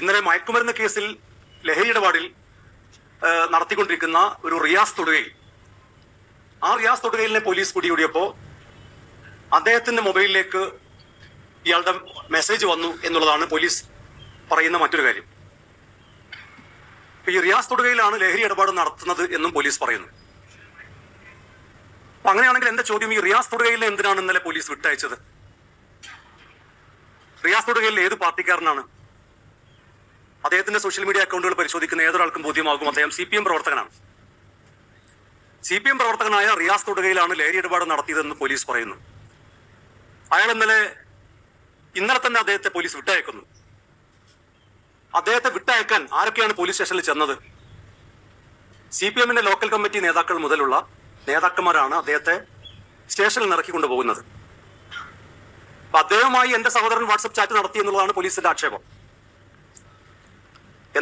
ഇന്നലെ മയക്കുമരുന്ന് കേസിൽ ലഹരി ഇടപാടിൽ നടത്തിക്കൊണ്ടിരിക്കുന്ന ഒരു റിയാസ് തൊടുകയിൽ. ആ റിയാസ് തൊടുകയിലിനെ പോലീസ് പിടികൂടിയപ്പോ അദ്ദേഹത്തിന്റെ മൊബൈലിലേക്ക് ഇയാളുടെ മെസ്സേജ് വന്നു എന്നുള്ളതാണ് പോലീസ് പറയുന്ന മറ്റൊരു കാര്യം. ഈ റിയാസ് തൊടുകയിലാണ് ലഹരി ഇടപാട് നടത്തുന്നത് എന്നും പോലീസ് പറയുന്നു. അപ്പൊ അങ്ങനെയാണെങ്കിൽ എന്റെ ചോദ്യം? ഈ റിയാസ് തൊടുകയിലെ എന്തിനാണ് ഇന്നലെ പോലീസ് വിട്ടയച്ചത്? റിയാസ് തൊടുകയിൽ ഏത് പാർട്ടിക്കാരനാണ് അദ്ദേഹത്തിന്റെ സോഷ്യൽ മീഡിയ അക്കൗണ്ടുകൾ പരിശോധിക്കുന്ന ഏതൊരാൾക്കും ബോധ്യമാകും. അദ്ദേഹം സി പ്രവർത്തകനാണ്. സി പി എം പ്രവർത്തകനായ റിയാസ് തൊടുകയിലാണ് ലഹരി ഇടപാട് നടത്തിയതെന്ന് പോലീസ് പറയുന്നു. അയാൾ ഇന്നലെ ഇന്നലെ തന്നെ അദ്ദേഹത്തെ പോലീസ് വിട്ടയക്കുന്നു. അദ്ദേഹത്തെ വിട്ടയക്കാൻ ആരൊക്കെയാണ് പോലീസ് സ്റ്റേഷനിൽ ചെന്നത്? സി പി എമ്മിന്റെ ലോക്കൽ കമ്മിറ്റി നേതാക്കൾ മുതലുള്ള നേതാക്കന്മാരാണ് അദ്ദേഹത്തെ സ്റ്റേഷനിൽ ഇറക്കി കൊണ്ടുപോകുന്നത് അദ്ദേഹവുമായി എന്റെ സഹോദരൻ വാട്സപ്പ് ചാറ്റ് നടത്തി എന്നുള്ളതാണ് പോലീസിന്റെ ആക്ഷേപം.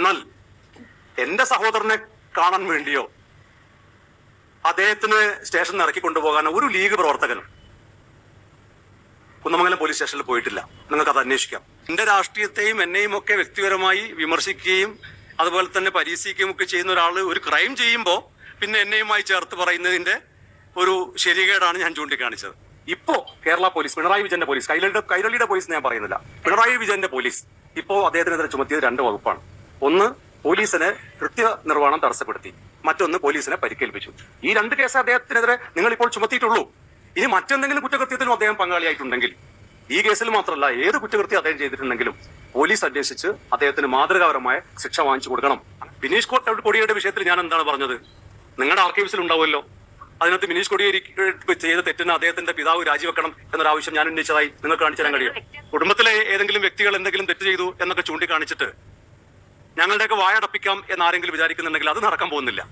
എന്നാൽ എന്റെ സഹോദരനെ കാണാൻ വേണ്ടിയോ അദ്ദേഹത്തിന് സ്റ്റേഷനിൽ ഇറക്കി കൊണ്ടുപോകാൻ ഒരു ലീഗ് പ്രവർത്തകനും കുന്നമംഗലം പോലീസ് സ്റ്റേഷനിൽ പോയിട്ടില്ല. നിങ്ങൾക്ക് അത് അന്വേഷിക്കാം. എന്റെ രാഷ്ട്രീയത്തെയും എന്നെയും ഒക്കെ വ്യക്തിപരമായി വിമർശിക്കുകയും അതുപോലെ തന്നെ പരീക്ഷിക്കുകയും ഒക്കെ ചെയ്യുന്ന ഒരാൾ ഒരു ക്രൈം ചെയ്യുമ്പോൾ പിന്നെ എന്നെയുമായി ചേർത്ത് പറയുന്നതിന്റെ ഒരു ശരികേടാണ് ഞാൻ ചൂണ്ടിക്കാണിച്ചത്. ഇപ്പോ കേരള പോലീസ് പിണറായി വിജയന്റെ പോലീസ് കൈരളിയുടെ കൈരളിയുടെ പോലീസ് ഞാൻ പറയുന്നില്ല. പിണറായി വിജയന്റെ പോലീസ് ഇപ്പോ അദ്ദേഹത്തിനെതിരെ ചുമത്തിയത് രണ്ട് വകുപ്പാണ്. ഒന്ന് പോലീസിന് കൃത്യ നിർവഹണം തടസ്സപ്പെടുത്തി. മറ്റൊന്ന് പോലീസിനെ പരിക്കേൽപ്പിച്ചു. ഈ രണ്ട് കേസ് അദ്ദേഹത്തിനെതിരെ നിങ്ങൾ ഇപ്പോൾ ചുമത്തിയിട്ടുള്ളൂ. ഇനി മറ്റെന്തെങ്കിലും കുറ്റകൃത്യത്തിലും അദ്ദേഹം പങ്കാളിയായിട്ടുണ്ടെങ്കിൽ ഈ കേസിൽ മാത്രമല്ല ഏത് കുറ്റകൃത്യം അദ്ദേഹം ചെയ്തിട്ടുണ്ടെങ്കിലും പോലീസ് അന്വേഷിച്ച് അദ്ദേഹത്തിന് മാതൃകാപരമായ ശിക്ഷ വാങ്ങിച്ചു കൊടുക്കണം. ബിനീഷ് കോട്ട് കൊടിയുടെ വിഷയത്തിൽ ഞാൻ എന്താണ് പറഞ്ഞത്? നിങ്ങളുടെ ആർക്കൈവ്സിൽ ഉണ്ടാവുമല്ലോ. അതിനകത്ത് ബിനീഷ് കൊടിയേരി ചെയ്ത തെറ്റിന് അദ്ദേഹത്തിന്റെ പിതാവ് രാജിവെക്കണം എന്നൊരു ആവശ്യം ഞാൻ ഉന്നയിച്ചതായി നിങ്ങൾക്ക് കാണിച്ചു തരാൻ കഴിയും. കുടുംബത്തിലെ ഏതെങ്കിലും വ്യക്തികൾ എന്തെങ്കിലും തെറ്റ് ചെയ്തു എന്നൊക്കെ ചൂണ്ടിക്കാണിച്ചിട്ട് ഞങ്ങളുടെയൊക്കെ വായടപ്പിക്കാം എന്ന് ആരെങ്കിലും വിചാരിക്കുന്നുണ്ടെങ്കിൽ അത് നടക്കാൻ പോകുന്നില്ല.